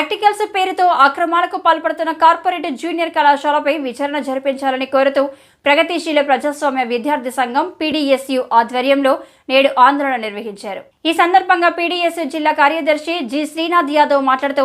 Practicals పేరుతో అక్రమాలకు పాల్పడుతున్న కార్పొరేట్ జూనియర్ కళాశాలపై విచారణ జరిపించాలని కోరుతూ ప్రగతిశీల ప్రజాస్వామ్య విద్యార్థి సంఘం పీడీఎస్యు ఆధ్వర్యంలో నేడు ఆందోళన నిర్వహించారు. ఈ సందర్భంగా పీడీఎస్యు జిల్లా కార్యదర్శి జి శ్రీనాథ్ యాదవ్ మాట్లాడుతూ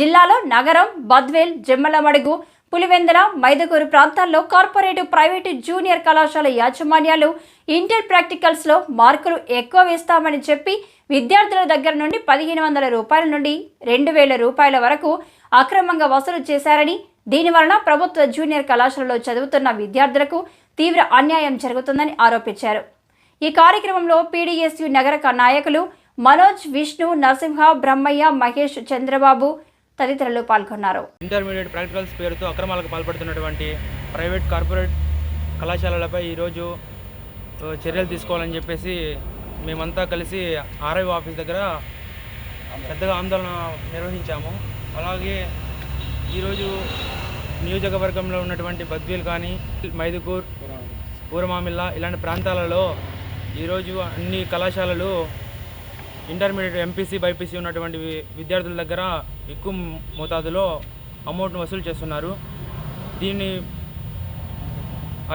జిల్లాలో నగరం బద్వేల్ జమ్మలమడుగు పులివెందల మైదుగురు ప్రాంతాల్లో కార్పొరేట్ ప్రైవేటు జూనియర్ కళాశాల యాజమాన్యాలు ఇంటర్ ప్రాక్టికల్స్లో మార్కులు ఎక్కువ వేస్తామని చెప్పి విద్యార్థుల దగ్గర నుండి పదిహేను వందల రూపాయల నుండి రెండు వేల రూపాయల వరకు అక్రమంగా వసూలు చేశారని దీనివలన ప్రభుత్వ జూనియర్ కళాశాలలో చదువుతున్న విద్యార్థులకు తీవ్ర అన్యాయం జరుగుతుందని ఆరోపించారు. ఈ కార్యక్రమంలో పీడీఎస్యు నగర నాయకులు మనోజ్ విష్ణు నరసింహ బ్రహ్మయ్య మహేష్ చంద్రబాబు తదితరులు పాల్గొన్నారు. ఇంటర్మీడియట్ ప్రాక్టికల్స్ పేరుతో అక్రమాలకు పాల్పడుతున్నటువంటి ప్రైవేట్ కార్పొరేట్ కళాశాలలపై ఈరోజు చర్యలు తీసుకోవాలని చెప్పేసి మేమంతా కలిసి ఆర్ఐ ఆఫీస్ దగ్గర పెద్దగా ఆందోళన నిర్వహించాము. అలాగే ఈరోజు నియోజకవర్గంలో ఉన్నటువంటి బద్వీల్ కానీ మైదుకూర్ పూరమామిల్ల ఇలాంటి ప్రాంతాలలో ఈరోజు అన్ని కళాశాలలు ఇంటర్మీడియట్ ఎంపీసీ బైపీసీ ఉన్నటువంటి విద్యార్థుల దగ్గర ఎక్కువ మోతాదులో అమౌంట్ను వసూలు చేస్తున్నారు. దీన్ని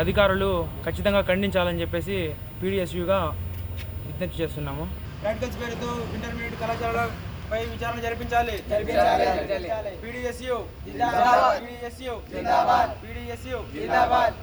అధికారులు ఖచ్చితంగా ఖండించాలని చెప్పేసి పీడిఎస్యుగా విజ్ఞప్తి చేస్తున్నాము. ప్రాక్టికల్స్ పేరుతో ఇంటర్మీడియట్ కళాశాలపై విచారణ జరిపించాలి. PDSU PDSU PDSU